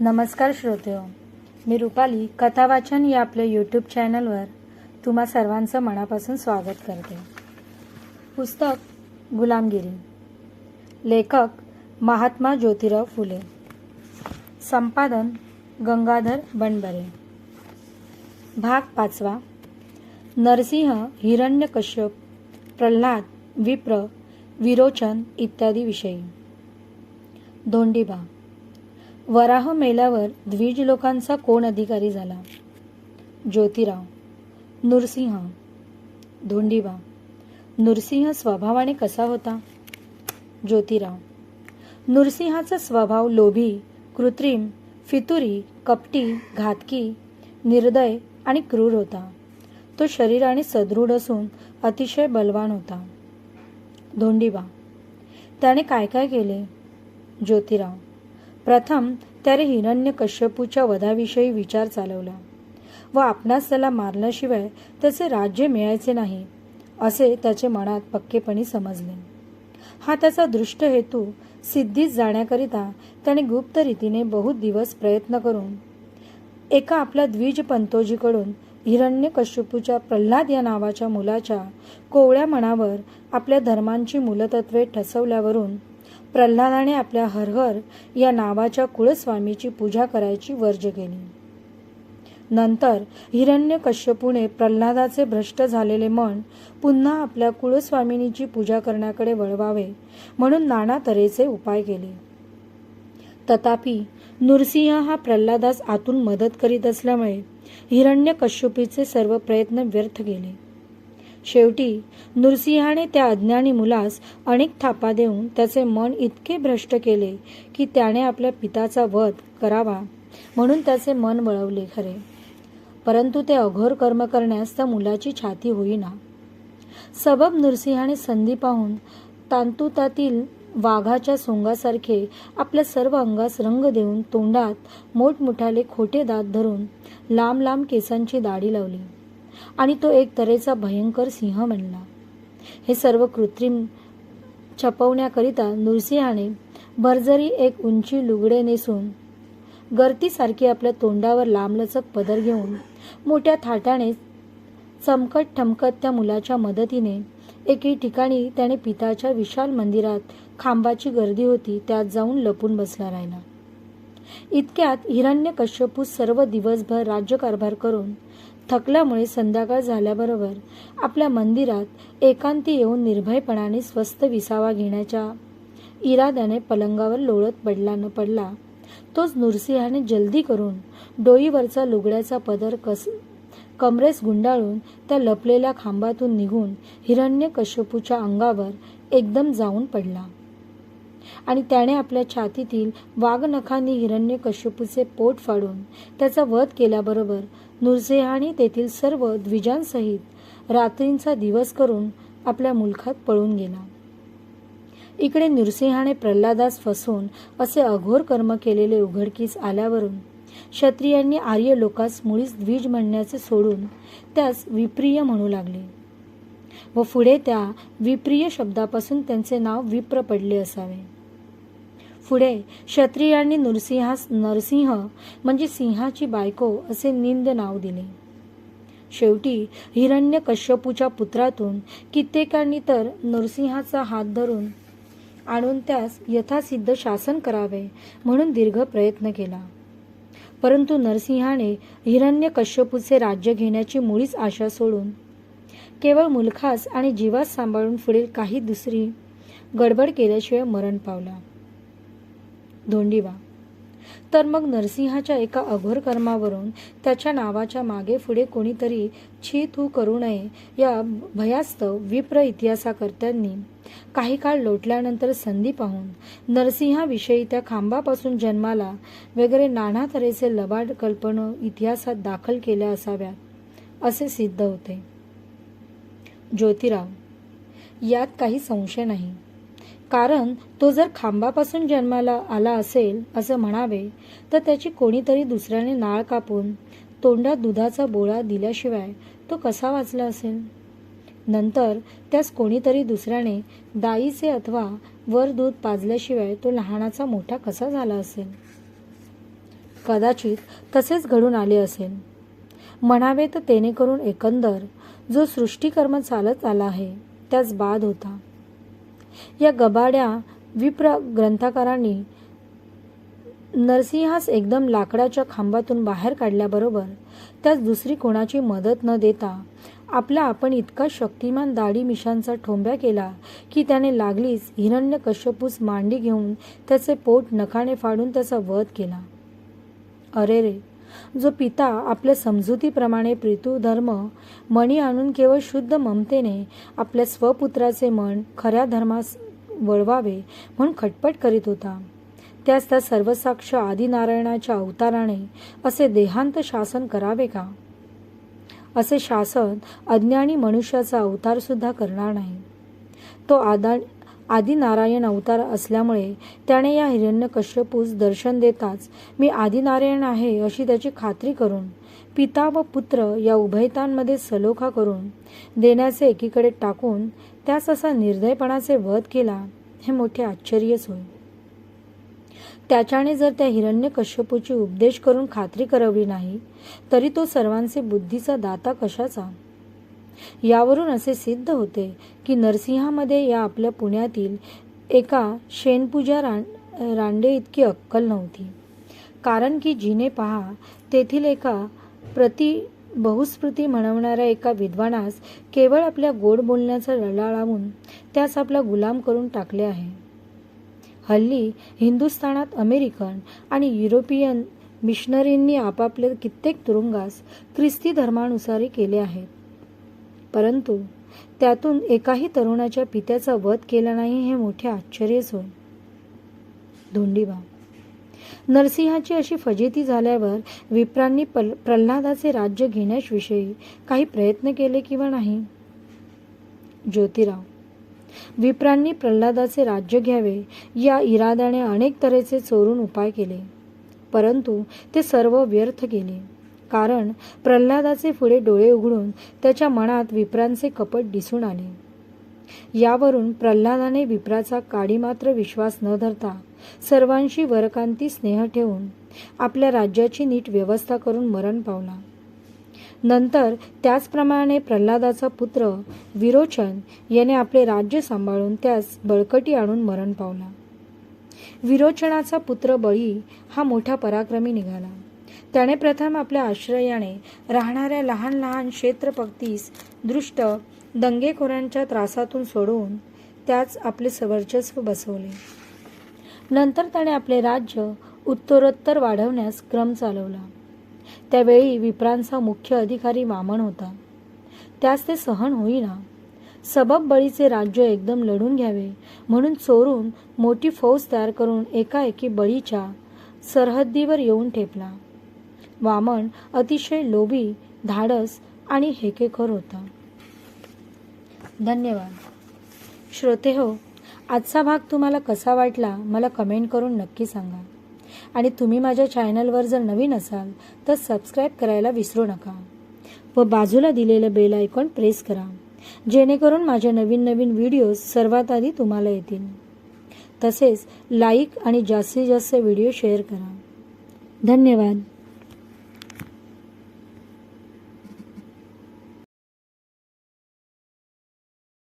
नमस्कार श्रोतेहो मी रुपाली कथावाचन या आपल्या यूट्यूब चॅनलवर तुम्हा सर्वांचं मनापासून स्वागत करते. पुस्तक गुलामगिरी. लेखक महात्मा ज्योतिराव फुले. संपादन गंगाधर बनबरे. भाग पाचवा. नरसिंह हिरण्यकश्यप प्रल्हाद विप्र विरोचन इत्यादी विषयी. धोंडीबा. वराह मेल्यावर द्विज लोकांचा कोण अधिकारी झाला? ज्योतिराव नृसिंह धोंडीबा. नृसिंह स्वभावाने कसा होता? ज्योतिराव नृसिंहाचा स्वभाव लोभी कृत्रिम फितुरी कपटी घातकी निर्दय आणि क्रूर होता. तो शरीराने सदृढ असून अतिशय बलवान होता. धोंडीबा त्याने काय काय केले? ज्योतिराव प्रथम त्याने हिरण्य कश्यपूच्या वधाविषयी विचार चालवला व आपणास त्याला मारल्याशिवाय त्याचे राज्य मिळायचे नाही असे त्याचे मनात पक्केपणी समजले. हा त्याचा दृष्ट हेतू सिद्धीस जाण्याकरिता त्याने गुप्त रीतीने बहुत दिवस प्रयत्न करून एका आपल्या द्विज पंतोजीकडून हिरण्य कश्यपूच्या प्रल्हाद या नावाच्या मुलाच्या कोवळ्या मनावर आपल्या धर्मांची मूलतत्वे ठसवल्यावरून प्रल्हादाने आपल्या हरहर या नावाच्या कुळस्वामीची पूजा करायची वर्ज केली. नंतर हिरण्य कश्यपूने प्रल्हादाचे भ्रष्ट झालेले मन पुन्हा आपल्या कुळस्वामिनीची पूजा करण्याकडे वळवावे म्हणून नाना तऱ्हेचे उपाय केले. तथापि नृसिंह हा प्रल्हादास आतून मदत करीत असल्यामुळे हिरण्य कश्यपीचे सर्व प्रयत्न व्यर्थ गेले. शेवटी नृसिंहाने त्या अज्ञानी मुलास अनेक थापा देऊन त्याचे मन इतके भ्रष्ट केले की त्याने आपल्या पिताचा वध करावा म्हणून त्याचे मन वळवले खरे. परंतु ते अघोर कर्म करण्यास त्या मुलाची छाती होईना. सबब नृसिंहाने संधी पाहून तांतुतातील वाघाच्या सोंगासारखे आपल्या सर्व अंगास रंग देऊन तोंडात मोठमोठाले खोटे दात धरून लांब लांब केसांची दाढी लावली. आणि तो एक तऱ्हेचा भयंकर सिंह म्हणला हे सर्व कृत्रिम छपवण्याकरिता नृसिंहाने भरजरी एक उंची लुगडे नेसून गर्तीसारखी आपल्या तोंडावर लांबलचक पदर घेऊन मोठ्या थाटाने चमकत ठमकत त्या मुलाच्या मदतीने एके ठिकाणी त्याने पिताच्या विशाल मंदिरात खांबाची गर्दी होती त्यात जाऊन लपून बसला राहिला. इतक्यात हिरण्य कश्यपू सर्व दिवसभर राज्यकारभार करून थकल्यामुळे संध्याकाळ झाल्याबरोबर आपल्या मंदिरात एकांती येऊन निर्भयपणाने स्वस्त विसावा घेण्याच्या इराद्याने पलंगावर लोळत पडला न पडला तोच नृसिंहाने जल्दी करून डोईवरचा लुगड्याचा पदर कस कमरेस गुंडाळून त्या लपलेल्या खांबातून निघून हिरण्य कश्यपूच्या अंगावर एकदम जाऊन पडला. आणि त्याने आपल्या छातीतील वाघनखांनी हिरण्य कश्यपूचे पोट फाडून त्याचा वध केल्याबरोबर नृसिंहाने तेथील सर्व द्विजांसहित रात्रींचा दिवस करून आपल्या मुलखात पळून गेला. इकडे नृसिंहाने प्रल्हादास फसवून असे अघोर कर्म केलेले उघडकीस आल्यावरून क्षत्रियांनी आर्य लोकास मुळीच द्विज म्हणण्याचे सोडून त्यास विप्रिय म्हणू लागले व पुढे त्या विप्रिय शब्दापासून त्यांचे नाव विप्र पडले असावे. पुढे क्षत्रियांनी नृसिंहास नरसिंह म्हणजे सिंहाची बायको असे निंद नाव दिले. शेवटी हिरण्य कश्यपूच्या पुत्रातून कित्येकांनी तर नरसिंहाचा हात धरून आणून त्यास यथासिद्ध शासन करावे म्हणून दीर्घ प्रयत्न केला. परंतु नरसिंहाने हिरण्य कश्यपूचे राज्य घेण्याची मुळीच आशा सोडून केवळ मुलखास आणि जीवास सांभाळून पुढील काही दुसरी गडबड केल्याशिवाय मरण पावला. धोंडीबा. तर मग नरसिंहाच्या एका अघोर कर्मावरून त्याच्या नावाच्या मागे पुढे कोणीतरी छी थू करू नये या भयास्तव विप्र इतिहासाकर्त्यांनी काही काळ लोटल्यानंतर संधी पाहून नरसिंहाविषयी त्या खांबापासून जन्माला वगैरे नाना तऱ्हेचे लबाड कल्पना इतिहासात दाखल केल्या असाव्यात असे सिद्ध होते. ज्योतिराव यात काही संशय नाही. कारण तो जर खांबापासून जन्माला आला असेल असं म्हणावे तर त्याची कोणीतरी दुसऱ्याने नाळ कापून तोंडात दुधाचा बोळा दिल्याशिवाय तो कसा वाचला असेल? नंतर त्यास कोणीतरी दुसऱ्याने दाईचे अथवा वर दूध पाजल्याशिवाय तो लहानाचा मोठा कसा झाला असेल? कदाचित तसेच घडून आले असेल. म्हणावे तर तेने करून एकंदर जो सृष्टिकर्म चालत आला आहे त्याच बाद होता. या गबाड्या विप्र ग्रंथकारांनी नरसिंहास एकदम लाकडाच्या खांबातून बाहेर काढल्याबरोबर त्यास दुसरी कोणाची मदत न देता आपला आपण इतका शक्तिमान दाढी मिशांचा ठोंब्या केला की त्याने लागलीच हिरण्य कश्यपूस मांडी घेऊन त्याचे पोट नखाने फाडून त्याचा वध केला. अरे रे जो पिता आपल्या समजुतीप्रमाणे प्रीतुधर्म मणी आणून केवळ शुद्ध ममतेने आपल्या स्वपुत्राचे मन खऱ्या धर्मास वळवावे म्हणून खटपट करीत होता. त्यास त्या सर्वसाक्ष आदिनारायणाच्या अवताराने असे देहांत शासन करावे का? असे शासन अज्ञानी मनुष्याचा अवतार सुद्धा करणार नाही. तो आदा आदिनारायण अवतार असल्यामुळे त्याने या हिरण्यकश्यपूस दर्शन देताच मी आदिनारायण आहे अशी त्याची खात्री करून पिता व पुत्र या उभयतांमध्ये सलोखा करून देण्याचे एकीकडे टाकून त्यास असा निर्दयपणाचे वध केला हे मोठे आश्चर्यच होय त्याच्याने जर त्या हिरण्य कश्यपूची उपदेश करून खात्री करवली नाही तरी तो सर्वांचे बुद्धीचा दाता कशाचा? यावरून असे सिद्ध होते की नरसिंहामध्ये या आपल्या पुण्यातील एका शेणपूजा रां रांडे इतकी अक्कल नव्हती. कारण की जिने पहा तेथील एका प्रति बहुस्मृती म्हणवणाऱ्या एका विद्वानास केवळ आपल्या गोड बोलण्याचा लढा लावून त्यास आपला गुलाम करून टाकले आहे. हल्ली हिंदुस्थानात अमेरिकन आणि युरोपियन मिशनरींनी आपापले कित्येक तुरुंगास ख्रिस्ती धर्मानुसारी केले आहेत. परंतु त्यातून एकाही तरुणाच्या पित्याचा वध केला नाही हे मोठे आश्चर्यच होय. धोंडीबा नरसिंहाची अशी फजिती झाल्यावर विप्रांनी पल प्रल्हादाचे राज्य घेण्याविषयी काही प्रयत्न केले किंवा नाही? ज्योतिराव विप्रांनी प्रल्हादाचे राज्य घ्यावे या इराद्याने अनेक तऱ्हेचे चोरून उपाय केले परंतु ते सर्व व्यर्थ गेले. कारण प्रल्हादाचे पुढे डोळे उघडून त्याच्या मनात विप्रांचे कपट दिसून आले. यावरून प्रल्हादाने विप्राचा काडीमात्र विश्वास न धरता सर्वांशी वरकांती स्नेह ठेवून आपल्या राज्याची नीट व्यवस्था करून मरण पावला. नंतर त्याचप्रमाणे प्रल्हादाचा पुत्र विरोचन याने आपले राज्य सांभाळून त्यास बळकटी आणून मरण पावला. विरोचनाचा पुत्र बळी हा मोठा पराक्रमी निघाला. त्याने प्रथम आपल्या आश्रयाने राहणाऱ्या लहान लहान क्षेत्रपक्तीस दृष्ट दंगेखोरांच्या त्रासातून सोडवून त्याच आपले वर्चस्व बसवले. नंतर त्याने आपले राज्य उत्तरोत्तर वाढवण्यास क्रम चालवला. त्यावेळी विप्रांचा मुख्य अधिकारी वामन होता. त्यास ते सहन होईना. सबब बळीचे राज्य एकदम लढून घ्यावे म्हणून चोरून मोठी फौज तयार करून एकाएकी बळीच्या सरहद्दीवर येऊन ठेपला. वामन अतिशय लोभी धाडस आणि हेकेखोर होता. धन्यवाद. श्रोते हो आजचा भाग तुम्हाला कसा वाटला मला कमेंट करून नक्की सांगा. आणि तुम्ही माझ्या चॅनलवर जर नवीन असाल तर सबस्क्राईब करायला विसरू नका. व बाजूला दिलेलं बेल आयकॉन प्रेस करा जेणेकरून माझ्या नवीन नवीन व्हिडिओज सर्वात आधी तुम्हाला येतील. तसेच लाईक आणि जास्तीत जास्त व्हिडिओ शेअर करा. धन्यवाद.